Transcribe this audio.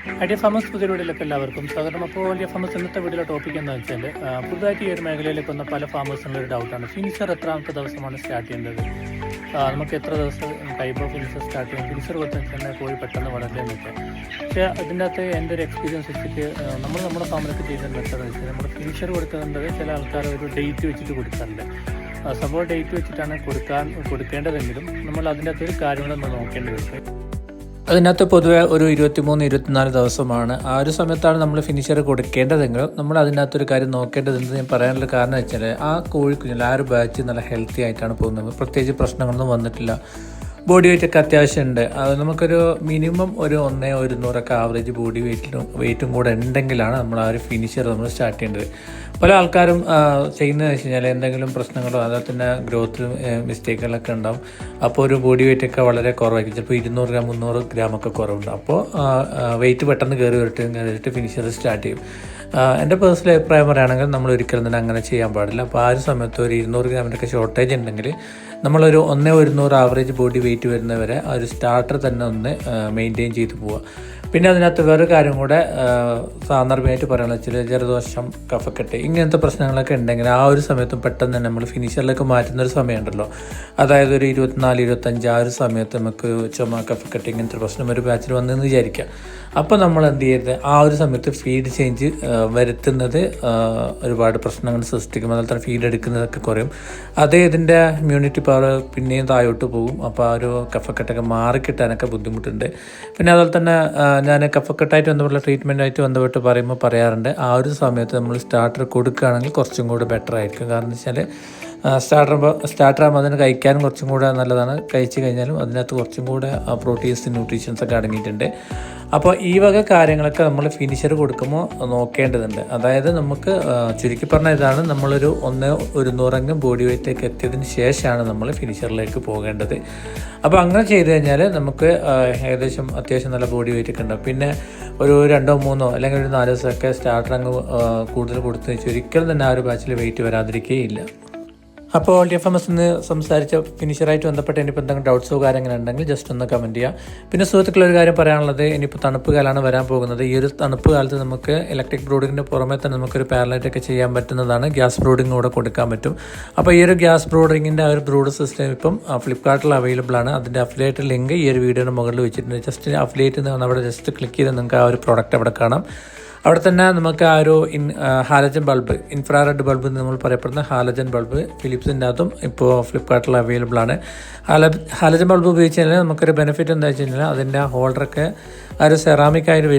Idea famous പുതിയ വീഡിയോയിലേക്ക് എല്ലാവർക്കും സ്വാഗതം. അപ്പോൾ ഐഡിയ ഫാമസ് ഇന്നത്തെ വീഡിയോ ടോപ്പിക് എന്ന് വെച്ചാൽ പുതുതായിട്ട് ഈ ഒരു മേഖലയിലേക്ക് വന്ന പല ഫാമേഴ്സിനുള്ള ഒരു ഡൗട്ടാണ് ഫിനിഷർ എത്രാമത്തെ ദിവസമാണ് സ്റ്റാർട്ട് ചെയ്യേണ്ടത് നമുക്ക് എത്ര ദിവസം ടൈപ്പ് ഓഫ് ഫിനിഷർ സ്റ്റാർട്ട് ചെയ്യും? ഫിനിഷർ കൊടുത്താൽ തന്നെ കോഴി പെട്ടെന്ന് വളരുന്നതൊക്കെ പക്ഷേ അതിന്റെ അകത്ത് എന്റെ ഒരു എക്സ്പീരിയൻസ് വെച്ചിട്ട് നമ്മൾ നമ്മുടെ ഫാമിലൊക്കെ ചെയ്യുന്ന മെത്തേഡ് വെച്ചാൽ നമ്മൾ ഫിനിഷർ കൊടുക്കുന്നത് ചില ആൾക്കാർ ഒരു ഡേറ്റ് വെച്ചിട്ട് കൊടുക്കാറുണ്ട്. സപ്പോർട്ട് ഡേറ്റ് വെച്ചിട്ടാണ് കൊടുക്കാൻ കൊടുക്കേണ്ടതെങ്കിലും നമ്മൾ അതിന്റെ അകത്ത് ഒരു കാര്യങ്ങളൊന്ന് നോക്കേണ്ടി വരും. അതിനകത്ത് പൊതുവെ ഒരു ഇരുപത്തിമൂന്ന് ഇരുപത്തിനാല് ദിവസമാണ്. ആ ഒരു സമയത്താണ് നമ്മൾ ഫിനിഷർ കൊടുക്കേണ്ടതെങ്കിലും നമ്മൾ അതിനകത്തൊരു കാര്യം നോക്കേണ്ടതെന്ന് ഞാൻ പറയാനുള്ള കാരണം വെച്ചാൽ ആ കോഴിക്കുഞ്ഞിൽ ആ ഒരു ബാച്ച് നല്ല ഹെൽത്തി ആയിട്ടാണ് പോകുന്നത്. പ്രത്യേകിച്ച് പ്രശ്നങ്ങളൊന്നും വന്നിട്ടില്ല. ബോഡി വെയിറ്റ് ഒക്കെ അത്യാവശ്യമുണ്ട്. അത് നമുക്കൊരു മിനിമം ഒരു ഒന്നേ ഒരുന്നൂറൊക്കെ ആവറേജ് ബോഡി വെയിറ്റിലും വെയിറ്റും കൂടെ ഉണ്ടെങ്കിലാണ് നമ്മൾ ആ ഒരു ഫിനിഷർ നമ്മൾ സ്റ്റാർട്ട് ചെയ്യേണ്ടത്. പല ആൾക്കാരും ചെയ്യുന്നതെന്ന് വെച്ച് കഴിഞ്ഞാൽ എന്തെങ്കിലും പ്രശ്നങ്ങളോ അതുപോലെ തന്നെ ഗ്രോത്ത് മിസ്റ്റേക്കുകളൊക്കെ ഉണ്ടാവും. അപ്പോൾ ഒരു ബോഡി വെയിറ്റ് ഒക്കെ വളരെ കുറവായിരിക്കും. ചിലപ്പോൾ ഇരുന്നൂറ് ഗ്രാം മുന്നൂറ് ഗ്രാം ഒക്കെ കുറവുണ്ട്. അപ്പോൾ വെയിറ്റ് പെട്ടെന്ന് കയറി വരട്ട് കയറിയിട്ട് ഫിനിഷർ സ്റ്റാർട്ട് ചെയ്യും. എന്റെ പേഴ്സണൽ അഭിപ്രായം പറയുകയാണെങ്കിൽ നമ്മൾ ഒരിക്കലും തന്നെ അങ്ങനെ ചെയ്യാൻ പാടില്ല. അപ്പോൾ ആ ഒരു സമയത്ത് ഒരു ഇരുന്നൂറ് ഗ്രാമിന്റെ ഒക്കെ ഷോർട്ടേജ് ഉണ്ടെങ്കിൽ നമ്മളൊരു ഒന്നേ ഒരുന്നൂറ് ആവറേജ് ബോഡി വെയിറ്റ് വരുന്നവരെ ആ ഒരു സ്റ്റാർട്ടർ തന്നെ ഒന്ന് മെയിന്റെയിൻ ചെയ്ത് പോവുക. പിന്നെ അതിനകത്ത് വേറൊരു കാര്യം കൂടെ സാന്ദർഭികമായിട്ട് പറയാനുള്ള വെച്ചാൽ ജലദോഷം കഫക്കെട്ട് ഇങ്ങനത്തെ പ്രശ്നങ്ങളൊക്കെ ഉണ്ടെങ്കിൽ ആ ഒരു സമയത്തും പെട്ടെന്ന് തന്നെ നമ്മൾ ഫിനിഷറിലേക്ക് മാറ്റുന്ന ഒരു സമയമുണ്ടല്ലോ. അതായത് ഒരു ഇരുപത്തിനാല് ഇരുപത്തഞ്ച് ആ ഒരു സമയത്ത് നമുക്ക് ചുമ കഫക്കെട്ട് ഇങ്ങനത്തെ പ്രശ്നം ഒരു ബാച്ചിൽ വന്നെന്ന് വിചാരിക്കുക അപ്പോൾ നമ്മൾ എന്ത് ചെയ്യരുത്? ആ ഒരു സമയത്ത് ഫീഡ് ചേഞ്ച് വരുത്തുന്നത് ഒരുപാട് പ്രശ്നങ്ങൾ സൃഷ്ടിക്കും. അതുപോലെ തന്നെ ഫീഡ് എടുക്കുന്നതൊക്കെ കുറയും. അതേ ഇതിന്റെ ഇമ്മ്യൂണിറ്റി പവർ പിന്നെയും താഴോട്ട് പോകും. അപ്പോൾ ആ ഒരു കഫക്കെട്ടൊക്കെ മാറിക്കിട്ടാനൊക്കെ ബുദ്ധിമുട്ടുണ്ട്. പിന്നെ അതുപോലെ തന്നെ ഞാൻ കഫക്കെട്ടായിട്ട് ബന്ധപ്പെട്ടുള്ള ട്രീറ്റ്മെന്റായിട്ട് ബന്ധപ്പെട്ട് പറയുമ്പോൾ പറയാറുണ്ട് ആ ഒരു സമയത്ത് നമ്മൾ സ്റ്റാർട്ടർ കൊടുക്കുകയാണെങ്കിൽ കുറച്ചും കൂടെ ബെറ്റർ ആയിരിക്കും. കാരണം വെച്ചാൽ സ്റ്റാർട്ടർ സ്റ്റാർട്ടർ ആകുമ്പോൾ അതിന് കഴിക്കാനും കുറച്ചും കൂടെ നല്ലതാണ്. കഴിച്ച് കഴിഞ്ഞാലും അതിനകത്ത് കുറച്ചും കൂടെ പ്രോട്ടീൻസ് ന്യൂട്രീഷൻസ് ഒക്കെ അടങ്ങിയിട്ടുണ്ട്. അപ്പോൾ ഈ വക കാര്യങ്ങളൊക്കെ നമ്മൾ ഫിനിഷർ കൊടുക്കുമ്പോൾ നോക്കേണ്ടതുണ്ട്. അതായത് നമുക്ക് ചുരുക്കി പറഞ്ഞ ഇതാണ് നമ്മളൊരു ഒന്ന് ഒരു നൂറംഗം ബോഡി വെയ്റ്റേക്ക് എത്തിയതിന് ശേഷമാണ് നമ്മൾ ഫിനിഷറിലേക്ക് പോകേണ്ടത്. അപ്പോൾ അങ്ങനെ ചെയ്ത് കഴിഞ്ഞാൽ നമുക്ക് ഏകദേശം അത്യാവശ്യം നല്ല ബോഡി വെയിറ്റ് ഒക്കെ ഉണ്ടാവും. പിന്നെ ഒരു രണ്ടോ മൂന്നോ അല്ലെങ്കിൽ ഒരു നാലോ ദിവസമൊക്കെ സ്റ്റാർട്ടർ അങ്ങ് കൂടുതൽ കൊടുത്തു വെച്ചാൽ ഒരിക്കലും തന്നെ ആ ഒരു ബാച്ചിൽ വെയിറ്റ് വരാതിരിക്കുകയില്ല. അപ്പോൾ ഡി എഫ് എം എസ് നിന്ന് സംസാരിച്ച ഫിനിഷറായിട്ട് ബന്ധപ്പെട്ട് ഇനിയിപ്പോൾ എന്തെങ്കിലും ഡൗട്ട്സോ കാര്യങ്ങൾ ഉണ്ടെങ്കിൽ ജസ്റ്റ് ഒന്ന് കമന്റ് ചെയ്യുക പിന്നെ സുഹൃത്തുക്കളെ ഒരു കാര്യം പറയാനുള്ളത് ഇനിയിപ്പോൾ തണുപ്പ് കാലമാണ് വരാൻ പോകുന്നത്. ഈ ഒരു തണുപ്പ് കാലത്ത് നമുക്ക് ഇലക്ട്രിക് ബ്രോഡിങ്ങിന്റെ പുറമെ തന്നെ നമുക്കൊരു പാരലൈറ്റ് ഒക്കെ ചെയ്യാൻ പറ്റുന്നതാണ്. ഗ്യാസ് ബ്രോഡിങ് കൂടെ കൊടുക്കാൻ പറ്റും. അപ്പോൾ ഈ ഒരു ഗ്യാസ് ബ്രോഡിങ്ങിന്റെ ആ ഒരു ബ്രോഡ് സിസ്റ്റം ഇപ്പം ഫ്ലിപ്കാർട്ടിൽ അവൈലബിൾ ആണ്. അതിന്റെ അഫിലേറ്റ് ലിങ്ക് ഈ ഒരു വീഡിയോയുടെ മുകളിൽ വെച്ചിട്ടുണ്ട്. ജസ്റ്റ് അഫിലേറ്റ് നിന്ന് അവിടെ ജസ്റ്റ് ക്ലിക്ക് ചെയ്ത് നിങ്ങൾക്ക് ആ ഒരു പ്രോഡക്റ്റ് അവിടെ കാണാം. അവിടെ തന്നെ നമുക്ക് ആ ഒരു in halogen bulb infrared bulb എന്ന് നമ്മൾ പറയപ്പെടുന്ന ഹാലജൻ ബൾബ് ഫിലിപ്സിന്റെ അതും ഇപ്പോൾ ഫ്ലിപ്കാർട്ടിൽ അവൈലബിൾ ആണ്. ഹാല ഹാലജൻ ബൾബ് ഉപയോഗിച്ച് കഴിഞ്ഞാൽ നമുക്കൊരു ബെനിഫിറ്റ് എന്താ വെച്ച് കഴിഞ്ഞാൽ അതിന്റെ ഹോൾഡറൊക്കെ ആ ഒരു സെറാമിക് ആയിട്ട്